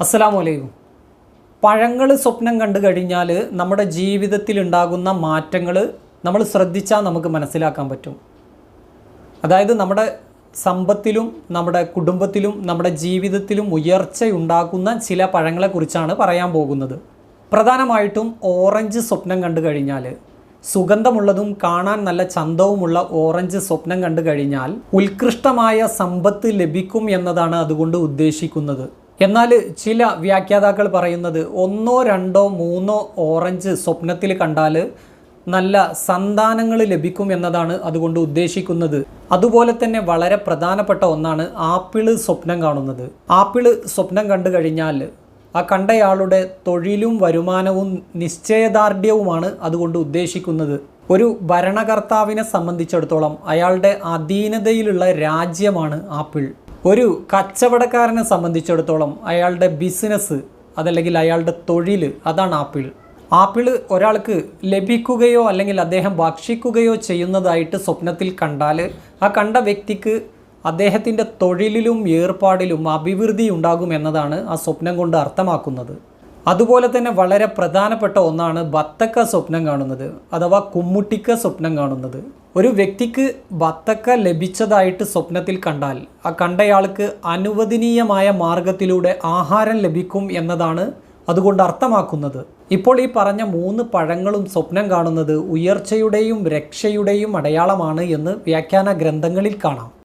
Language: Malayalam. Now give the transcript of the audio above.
അസ്സലാമു അലൈക്കും പഴങ്ങൾ സ്വപ്നം കണ്ടു കഴിഞ്ഞാൽ നമ്മുടെ ജീവിതത്തിൽ ഉണ്ടാകുന്ന മാറ്റങ്ങൾ നമ്മൾ ശ്രദ്ധിച്ചാൽ നമുക്ക് മനസ്സിലാക്കാൻ പറ്റും. അതായത് നമ്മുടെ സമ്പത്തിലും നമ്മുടെ കുടുംബത്തിലും നമ്മുടെ ജീവിതത്തിലും ഉയർച്ച ഉണ്ടാക്കുന്ന ചില പഴങ്ങളെക്കുറിച്ചാണ് പറയാൻ പോകുന്നത്. പ്രധാനമായിട്ടും ഓറഞ്ച് സ്വപ്നം കണ്ടു കഴിഞ്ഞാൽ സുഗന്ധമുള്ളതും കാണാൻ നല്ല ചന്തവുമുള്ള ഓറഞ്ച് സ്വപ്നം കണ്ടു കഴിഞ്ഞാൽ ഉത്കൃഷ്ടമായ സമ്പത്ത് ലഭിക്കും എന്നതാണ് അതുകൊണ്ട് ഉദ്ദേശിക്കുന്നത്. എന്നാൽ ചില വ്യാഖ്യാതാക്കൾ പറയുന്നത് ഒന്നോ രണ്ടോ മൂന്നോ ഓറഞ്ച് സ്വപ്നത്തിൽ കണ്ടാൽ നല്ല സന്താനങ്ങൾ ലഭിക്കും എന്നതാണ് അതുകൊണ്ട് ഉദ്ദേശിക്കുന്നത്. അതുപോലെ തന്നെ വളരെ പ്രധാനപ്പെട്ട ഒന്നാണ് ആപ്പിൾ സ്വപ്നം കാണുന്നത്. ആപ്പിൾ സ്വപ്നം കണ്ടു കഴിഞ്ഞാൽ ആ കണ്ടയാളുടെ തൊഴിലും വരുമാനവും നിശ്ചയദാർഢ്യവുമാണ് അതുകൊണ്ട് ഉദ്ദേശിക്കുന്നത്. ഒരു ഭരണകർത്താവിനെ സംബന്ധിച്ചിടത്തോളം അയാളുടെ അധീനതയിലുള്ള രാജ്യമാണ് ആപ്പിൾ. ഒരു കച്ചവടക്കാരനെ സംബന്ധിച്ചിടത്തോളം അയാളുടെ ബിസിനസ് അതല്ലെങ്കിൽ അയാളുടെ തൊഴിൽ അതാണ് ആപ്പിൾ. ആപ്പിൾ ഒരാൾക്ക് ലഭിക്കുകയോ അല്ലെങ്കിൽ അദ്ദേഹം ഭക്ഷിക്കുകയോ ചെയ്യുന്നതായിട്ട് സ്വപ്നത്തിൽ കണ്ടാൽ ആ കണ്ട വ്യക്തിക്ക് അദ്ദേഹത്തിന്റെ തൊഴിലിലും ഏർപ്പാടിലും അഭിവൃദ്ധി ഉണ്ടാകും എന്നതാണ് ആ സ്വപ്നം കൊണ്ട് അർത്ഥമാക്കുന്നത്. അതുപോലെ തന്നെ വളരെ പ്രധാനപ്പെട്ട ഒന്നാണ് ബത്തക്ക സ്വപ്നം കാണുന്നത് അഥവാ കുമ്മുട്ടിക്ക സ്വപ്നം കാണുന്നത്. ഒരു വ്യക്തിക്ക് ബത്തക്ക ലഭിച്ചതായിട്ട് സ്വപ്നത്തിൽ കണ്ടാൽ ആ കണ്ടയാൾക്ക് അനുവദനീയമായ മാർഗത്തിലൂടെ ആഹാരം ലഭിക്കും എന്നതാണ് അതുകൊണ്ട് അർത്ഥമാക്കുന്നത്. ഇപ്പോൾ ഈ പറഞ്ഞ മൂന്ന് പഴങ്ങളും സ്വപ്നം കാണുന്നത് ഉയർച്ചയുടെയും രക്ഷയുടെയും അടയാളമാണ് എന്ന് വ്യാഖ്യാന ഗ്രന്ഥങ്ങളിൽ കാണാം.